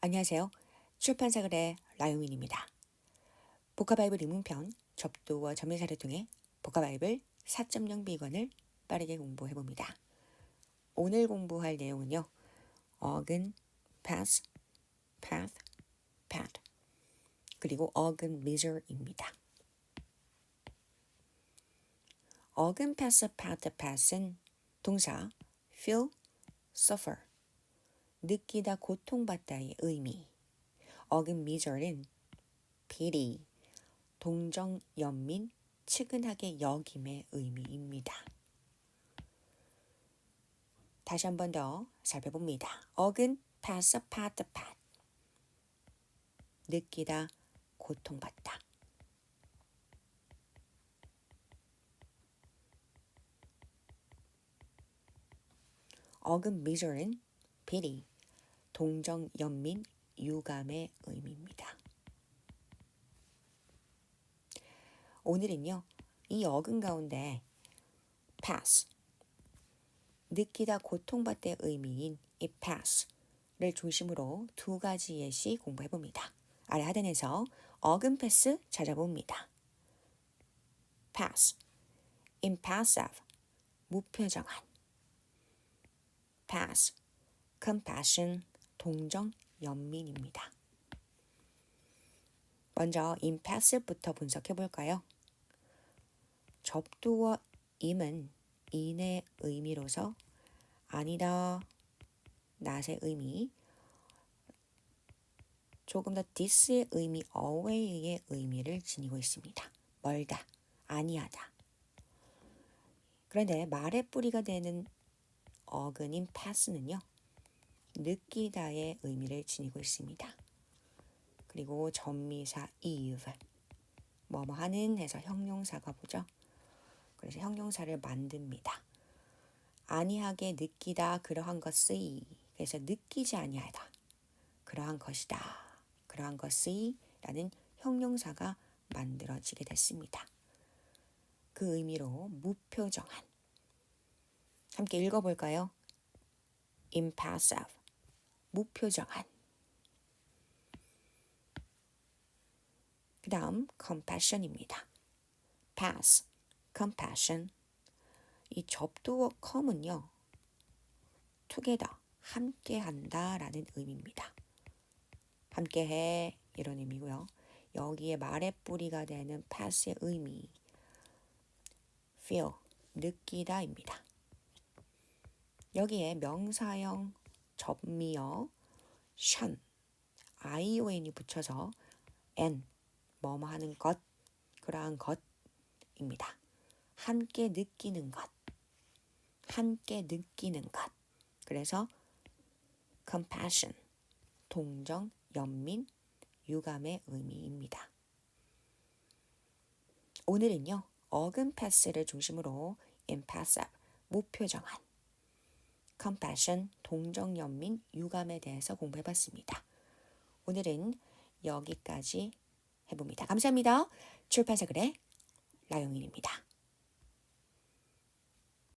안녕하세요. 출판사 글의 라용인입니다. 복화바이블 입문편 접두와 전매사를 통해 복화바이블 4.0 비관을 빠르게 공부해봅니다. 오늘 공부할 내용은요. 어근, path, path 그리고 어근, measure입니다. 어근, pass, path, path은 동사 feel, suffer 느끼다 고통받다의 의미. 어근 미절은 pity, 동정 연민, 측은하게 여김의 의미입니다. 다시 한 번 더 살펴봅니다. 어근 pass, pat, pat. 느끼다 고통받다. 어근 미절은 pity, 동정, 연민, 유감의 의미입니다. 오늘은요, 이 어근 가운데 pass, 느끼다 고통받다의 의미인 이 pass를 중심으로 두 가지 예시 공부해 봅니다. 아래 하단에서 어근 패스 찾아봅니다. pass, impassive, 무표정한 pass, compassion, 동정, 연민입니다. 먼저 impassive부터 분석해 볼까요? 접두어 임은 인의 의미로서 아니다, 낫의 의미, 조금 더 this의 의미, away의 의미를 지니고 있습니다. 멀다, 아니하다. 그런데 말의 뿌리가 되는 어근인 pass는요. 느끼다의 의미를 지니고 있습니다. 그리고 전미사 eve 뭐뭐 하는 해서 형용사가 보죠. 그래서 형용사를 만듭니다. 아니하게 느끼다 그러한 것의 그래서 느끼지 아니하다 그러한 것이다 그러한 것의 라는 형용사가 만들어지게 됐습니다. 그 의미로 무표정한 함께 읽어볼까요? impassive 무표정한 그 다음 compassion입니다. pass, compassion 이 접두어 come은요 together 함께한다 라는 의미입니다. 함께해 이런 의미고요. 여기에 말의 뿌리가 되는 pass의 의미 feel 느끼다입니다. 여기에 명사형 접미어 션 ion이 붙여서 n 뭐뭐 하는 것 그러한 것입니다. 함께 느끼는 것 함께 느끼는 것 그래서 compassion 동정 연민 유감의 의미입니다. 오늘은요 어근 패스를 중심으로 impassive 무표정한 compassion, 동정연민, 유감에 대해서 공부해봤습니다. 오늘은 여기까지 해봅니다. 감사합니다. 출판사 글의 라용인입니다.